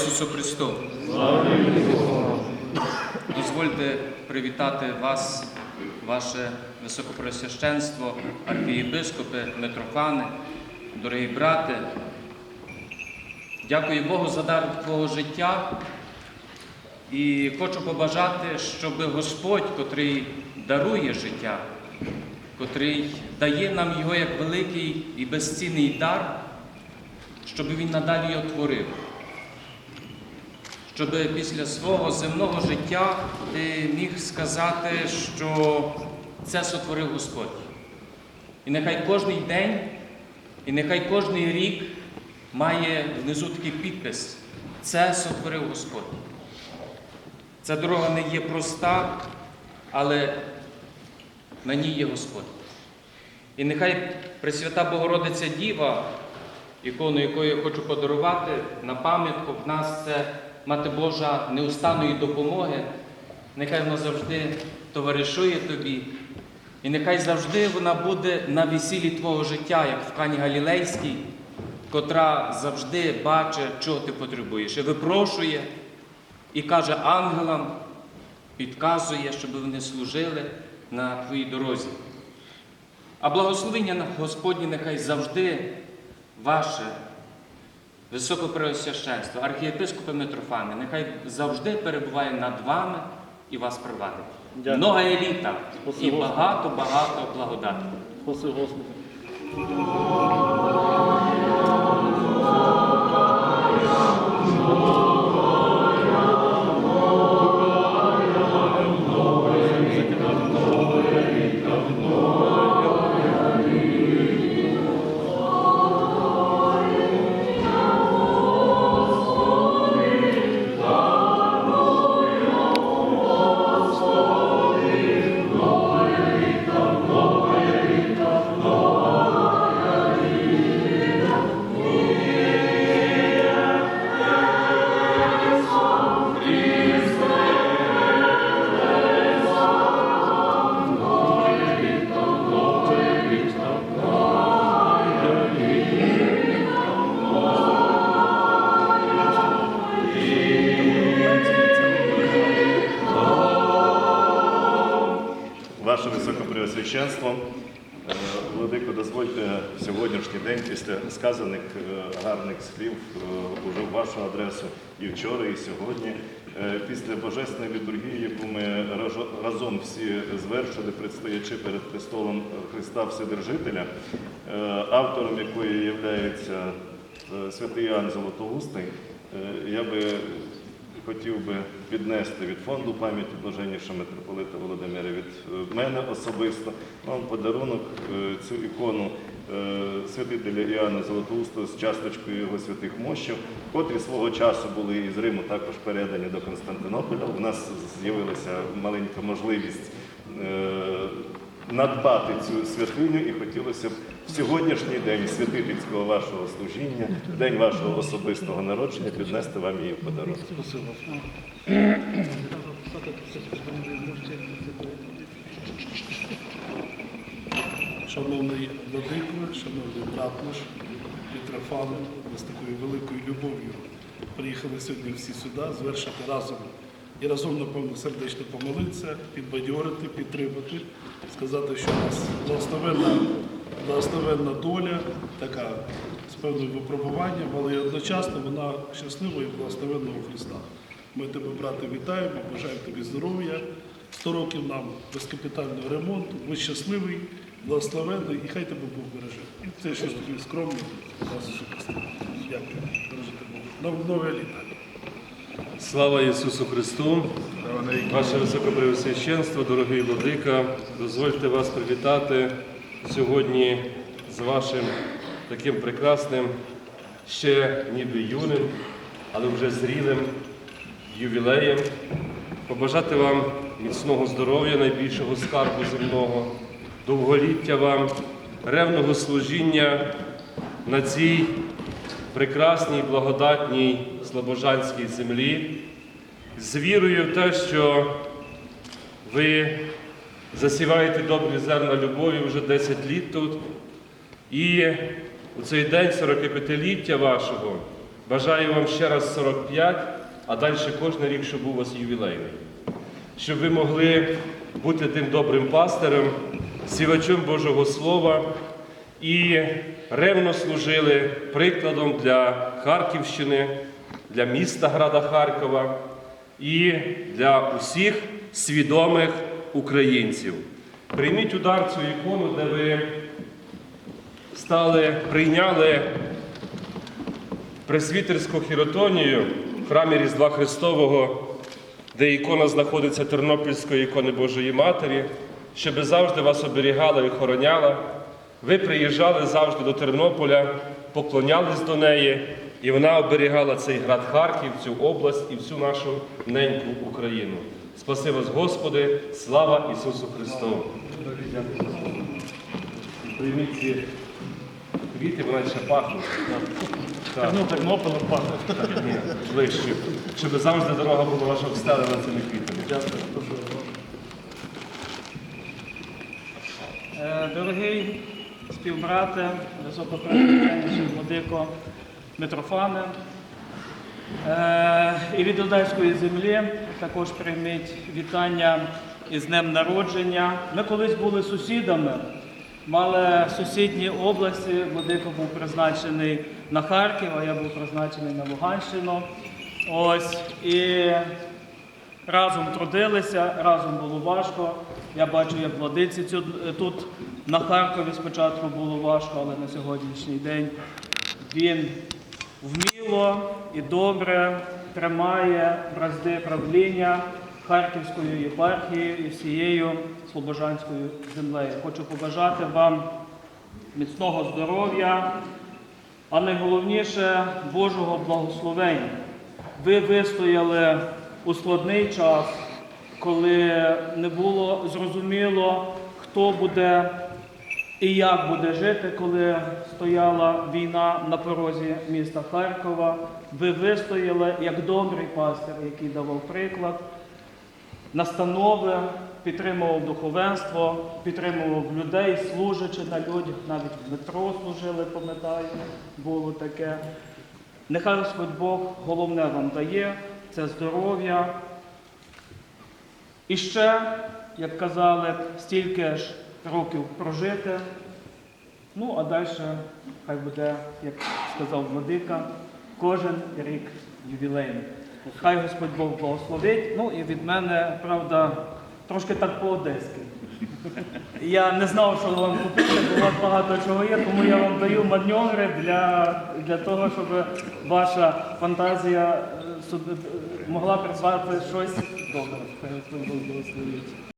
Ісусу Христу. Дозвольте привітати вас, ваше високопресвященство, архієпископи, митрофани, дорогі брати. Дякую Богу за дар твого життя і хочу побажати, щоб Господь, котрий дарує життя, котрий дає нам його як великий і безцінний дар, щоб він надалі його творив щоб після свого земного життя ти міг сказати, що це сотворив Господь. І нехай кожний день, і нехай кожний рік має внизу такий підпис. Це сотворив Господь. Ця дорога не є проста, але на ній є Господь. І нехай Пресвята Богородиця Діва, ікону, яку я хочу подарувати на пам'ятку, в нас це Мати Божа неустанної допомоги. Нехай вона завжди товаришує тобі. І нехай завжди вона буде на весіллі твого життя, як в Кані Галілейській, котра завжди бачить, чого ти потребуєш. І випрошує і каже ангелам, підказує, щоб вони служили на твоїй дорозі. А благословення Господні нехай завжди ваше Високопреосвященство, архієпископи Митрофани, нехай завжди перебуває над вами і вас провадить. Дякую. Много еліта і багато-багато благодати. Спаси Господи. Високопреосвященство, е, Владико, дозвольте в сьогоднішній день після сказаних е, гарних слів е, уже в вашу адресу і вчора, і сьогодні, після Божественної літургії, яку ми разом всі звершили, предстоячи перед престолом Христа Вседержителя, автором якої є святий Іоанн Золотоустий, я би хотів би піднести від фонду пам'яті блаженнішого митрополита Володимира від е, мене особисто вам подарунок е, цю ікону е, святителя Іоанна Золотоустого з часточкою його святих мощів, котрі свого часу були із Риму також передані до Константинополя. У нас з'явилася маленька можливість. Надбати цю святиню і хотілося б сьогоднішній день святительського вашого служіння, день вашого особистого народження, піднести вам її в подарунок. Шановний Владико, шановний брат наш, Митрофан, ми з такою великою любов'ю приїхали сьогодні всі сюди, звершити разом і разом, напевно, сердечно помолитися, підбадьорити, підтримати, сказати, що у нас благословенна, благословенна доля, така з певним випробуванням, але й одночасно вона щаслива і благословенна у Христа. Ми тебе, брате, вітаємо, бажаємо тобі здоров'я, 100 років нам безкапітального ремонту, будь щасливий, благословенний, і хай тебе Бог береже. І це щось таке скромне, вас особисто. Дякую, бережете Бог. Нов- Нове літо. Слава Ісусу Христу! Ваше Високопреосвященство, дорогий Владика, дозвольте вас привітати сьогодні з вашим таким прекрасним, ще ніби юним, але вже зрілим ювілеєм. Побажати вам міцного здоров'я, найбільшого скарбу земного, довголіття вам, ревного служіння на цій прекрасній, благодатній слобожанській землі, з вірою в те, що ви засіваєте добрі зерна любові вже 10 літ тут. І у цей день 45-ліття вашого Бажаю вам ще раз 45, а далі кожен рік, щоб у вас ювілейний. Щоб ви могли бути тим добрим пастирем, сівачом Божого Слова і ревно служили прикладом для Харківщини, для міста Града Харкова і для усіх свідомих українців. Прийміть удар цю ікону, де ви стали, прийняли пресвітерську хіротонію в храмі Різдва Христового, де ікона знаходиться Тернопільської ікони Божої Матері, щоб завжди вас оберігала і охороняла. Ви приїжджали завжди до Тернополя, поклонялись до неї, і вона оберігала цей град Харків, цю область і всю нашу неньку Україну. Спаси вас, Господи, слава Ісусу Христу! Прийміть ці квіти, вони ще пахнуть. Так. Ну, Тернополем пахне. Ні, ближче. Щоб завжди дорога була ваша обстелена цими квітами. Дякую. Е, Дорогий співбрате, високопрезидентський владико Митрофане, е, і від Одеської землі також прийміть вітання із Днем народження. Ми колись були сусідами, мали сусідні області. Владико був призначений на Харків, а я був призначений на Луганщину. Ось і разом трудилися, разом було важко. Я бачу, як владиці тут на Харкові спочатку було важко, але на сьогоднішній день він вміло і добре тримає бразди правління Харківською єпархією і всією Слобожанською землею. Хочу побажати вам міцного здоров'я, а найголовніше Божого благословення. Ви вистояли у складний час, коли не було зрозуміло, хто буде і як буде жити, коли стояла війна на порозі міста Харкова. Ви вистояли як добрий пастир, який давав приклад, настанови, підтримував духовенство, підтримував людей, служачи на людях, навіть в метро служили, пам'ятаю, було таке. Нехай Господь Бог головне вам дає це здоров'я. І ще, як казали, стільки ж років прожити. Ну, а далі хай буде, як сказав Владика, кожен рік ювілейний. Хай Господь Бог благословить. Ну і від мене, правда, трошки так по-одеськи. Я не знав, що вам купити, бо у вас багато чого є, тому я вам даю маневри для, для того, щоб ваша фантазія е, могла придбати щось добре. Хай Господь Бог благословить.